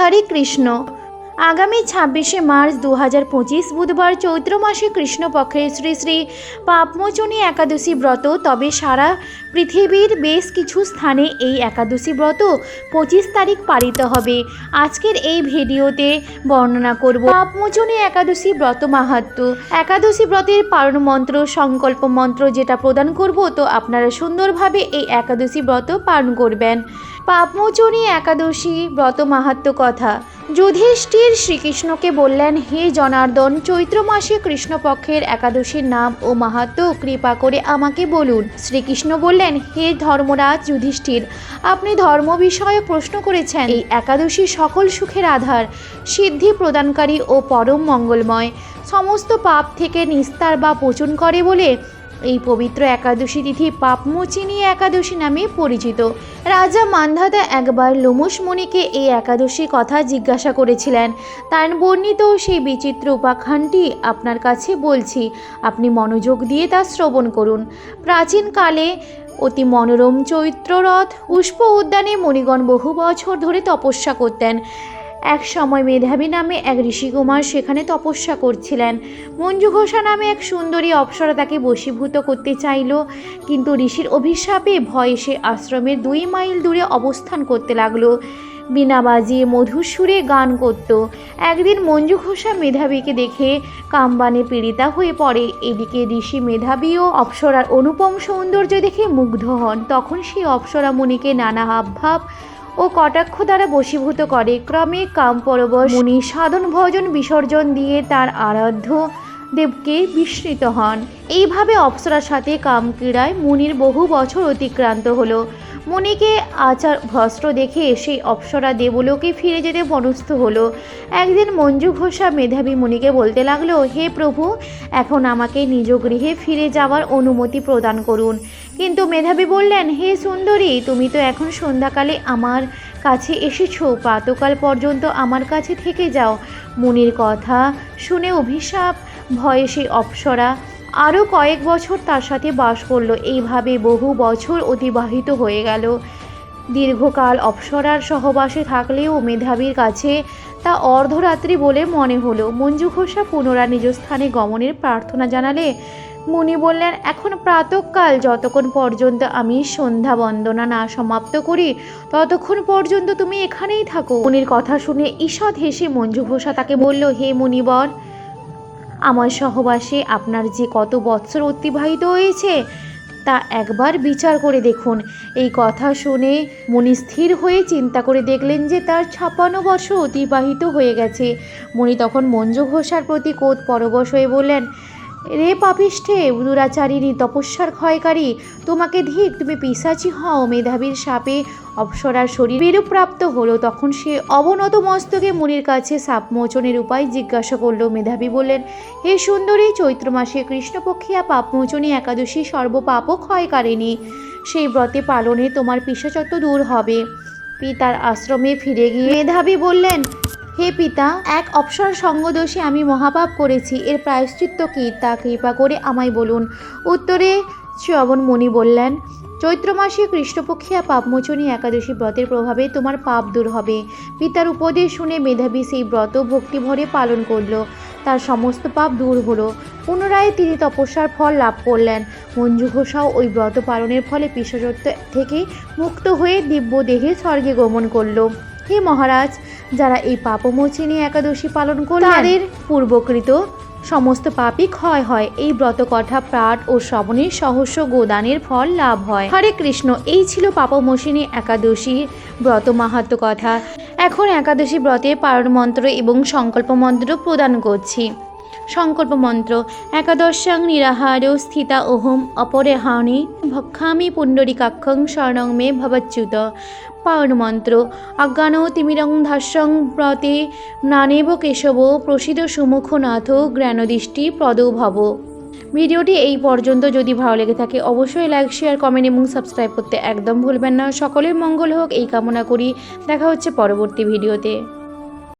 হরে কৃষ্ণ। আগামী ছাব্বিশে মার্চ দু হাজার পঁচিশ বুধবার চৈত্র মাসে কৃষ্ণপক্ষের শ্রী শ্রী পাপমোচনী একাদশী ব্রত। তবে সারা পৃথিবীর বেশ কিছু স্থানে এই একাদশী ব্রত পঁচিশ তারিখ পালিত হবে। আজকের এই ভিডিওতে বর্ণনা করব পাপমোচনী একাদশী ব্রত মাহাত্ম। একাদশী ব্রতের পালন মন্ত্র, সংকল্প মন্ত্র যেটা প্রদান করব, তো আপনারা সুন্দরভাবে এই একাদশী ব্রত পালন করবেন। পাপমোচনী একাদশী ব্রত মাহাত্ম কথা। যুধিষ্ঠির শ্রীকৃষ্ণকে বললেন, হে জনার্দন, চৈত্র মাসে কৃষ্ণপক্ষের একাদশীর নাম ও মাহাত্ম কৃপা করে আমাকে বলুন। শ্রীকৃষ্ণ বললেন, হে ধর্মরাজ যুধিষ্ঠির, আপনি ধর্ম বিষয়ে প্রশ্ন করেছেন। এই একাদশী সকল সুখের আধার, সিদ্ধি প্রদানকারী ও পরম মঙ্গলময়। সমস্ত পাপ থেকে নিস্তার বা পোচন করে বলে এই পবিত্র একাদশী তিথি পাপমোচিনী একাদশী নামে পরিচিত। রাজা মান্ধাতা একবার লোমুস মুনিকে এই একাদশীর কথা জিজ্ঞাসা করেছিলেন। তার বর্ণিত সেই বিচিত্র উপাখ্যানটি আপনার কাছে বলছি, আপনি মনোযোগ দিয়ে তা শ্রবণ করুন। প্রাচীনকালে অতি মনোরম চৈত্ররথ, পুষ্প উদ্যানে মণিগণ বহু বছর ধরে তপস্যা করতেন। এক সময় মেধাবী নামে এক ঋষিকুমার সেখানে তপস্যা করছিলেন। মঞ্জু ঘোষা নামে এক সুন্দরী অপ্সরা তাকে বশীভূত করতে চাইল, কিন্তু ঋষির অভিশাপে ভয়ে সে আশ্রমের দুই মাইল দূরে অবস্থান করতে লাগল। বিনা বাজিয়ে মধুর সুরে গান করত। একদিন মঞ্জু ঘোষা মেধাবীকে দেখে কামবানে পীড়িতা হয়ে পড়ে। এদিকে ঋষি মেধাবী ও অপ্সরার অনুপম সৌন্দর্য দেখে মুগ্ধ হন। তখন সেই অপ্সরা মুনিকে নানা হাবভাব ও কটাক্ষ দ্বারা বশীভূত করে। ক্রমে কাম পরবশ মুনি সাধন ভজন বিসর্জন দিয়ে তার আরাধ্য দেবকে বিস্মৃত হন। এইভাবে অপ্সরার সাথে কামক্রীড়ায় মুনির বহু বছর অতিক্রান্ত হলো। মুনিকে আচার ভস্ত্র দেখে সেই অপ্সরা দেবলোকে ফিরে যেতে মনস্থ হলো। একদিন মঞ্জু ঘোষা মেধাবী মুনিকে বলতে লাগল, হে প্রভু, এখন আমাকে নিজ গৃহে ফিরে যাওয়ার অনুমতি প্রদান করুন। কিন্তু মেধাবী বললেন, হে সুন্দরী, তুমি তো এখন সন্ধ্যাকালে আমার কাছে এসেছ, প্রাতকাল পর্যন্ত আমার কাছে থেকে যাও। মুনির কথা শুনে অভিশাপ ভয়ে সেই অপ্সরা আরও কয়েক বছর তার সাথে বাস করল। এইভাবে বহু বছর অতিবাহিত হয়ে গেল। দীর্ঘকাল অপ্সরার সহবাসে থাকলেও মেধাবীর কাছে তা অর্ধরাত্রি বলে মনে হলো। মঞ্জু ঘোষা পুনরায় নিজ স্থানে গমনের প্রার্থনা জানালে মুনি বললেন, এখন প্রাতকাল, যতক্ষণ পর্যন্ত আমি সন্ধ্যা বন্দনা না সমাপ্ত করি, ততক্ষণ পর্যন্ত তুমি এখানেই থাকো। মুনির কথা শুনে ঈষৎ হেসে মঞ্জু ঘোষা তাকে বলল, হে মুনিবর আমার সহবাসে আপনার যে কত বৎসর অতিবাহিত হয়েছে, তা একবার বিচার করে দেখুন। এই কথা শুনে মনি স্থির হয়ে চিন্তা করে দেখলেন যে তার ছাপ্পান্ন বছর অতিবাহিত হয়ে গেছে। মণি তখন মঞ্জু ঘোষার প্রতি কোত পরবশ হয়ে বললেন রে পাপিষ্ঠে দুরাচারিণী তপস্যার ক্ষয়কারী। তোমাকে ধিক তুমি পিসাচি হও, মেধাবীর সাপে অপ্সরার শরীর বিরূপপ্রাপ্ত হলো। তখন সে অবনত মস্তকে মুনির কাছে সাপ মোচনের উপায় জিজ্ঞাসা করল। মেধাবী বললেন, হে সুন্দরী, চৈত্র মাসে কৃষ্ণপক্ষিয়া পাপমোচনী একাদশী সর্বপাপ ক্ষয়কারিণী। সেই ব্রতে পালনে তোমার পিসাচত্ব দূর হবে। পিতার আশ্রমে ফিরে গিয়ে মেধাবী বললেন হে পিতা, এক অপসর সঙ্গদোষে আমি মহাপাপ করেছি। এর প্রায়শ্চিত্ত কী? তা কৃপা করে আমায় বলুন। উত্তরে শ্রবণ মুনি বললেন চৈত্র মাসে কৃষ্ণপক্ষিয়া পাপমোচনী একাদশী ব্রতের প্রভাবে তোমার পাপ দূর হবে। পিতার উপদেশ শুনে মেধাবী সেই ব্রত ভক্তিভরে পালন করল। তার সমস্ত পাপ দূর হলো। পুনরায় তিনি তপস্যার ফল লাভ করলেন। মঞ্জু ঘোষাও ওই ব্রত পালনের ফলে পিসজত্ব থেকে মুক্ত হয়ে দিব্য দেহে স্বর্গে গমন করল। হে মহারাজ যারা এই পাপমোচিনী একাদশী পালন করে তাদের পূর্বকৃত সমস্ত পাপই ক্ষয় হয়। এই ব্রত কথা পাঠ ও শ্রবণের সহস্র গোদানের ফল লাভ হয়। হরে কৃষ্ণ, এই ছিল পাপমোচিনী একাদশী ব্রত মাহাত্ম কথা। এখন একাদশী ব্রতের পারণ মন্ত্র এবং সংকল্প মন্ত্র প্রদান করছি। সংকল্প মন্ত্র একাদশাং নিরাহার স্থিতা ওহম অপরেহানি ভক্ষামি পুণ্ডরিকাক্ষং স্বর্ণং মে ভবচ্যুত। পাওন মন্ত্র অজ্ঞান তিমিরং ধাস্যং ব্রতে নানেব কেশব প্রসিদ্ধ সুমুখনাথ জ্ঞানদৃষ্টি প্রদ ভব ভিডিওটি এই পর্যন্ত। যদি ভালো লেগে থাকে অবশ্যই লাইক শেয়ার কমেন্ট এবং সাবস্ক্রাইব করতে একদম ভুলবেন না। সকলের মঙ্গল হোক, এই কামনা করি। দেখা হচ্ছে পরবর্তী ভিডিওতে।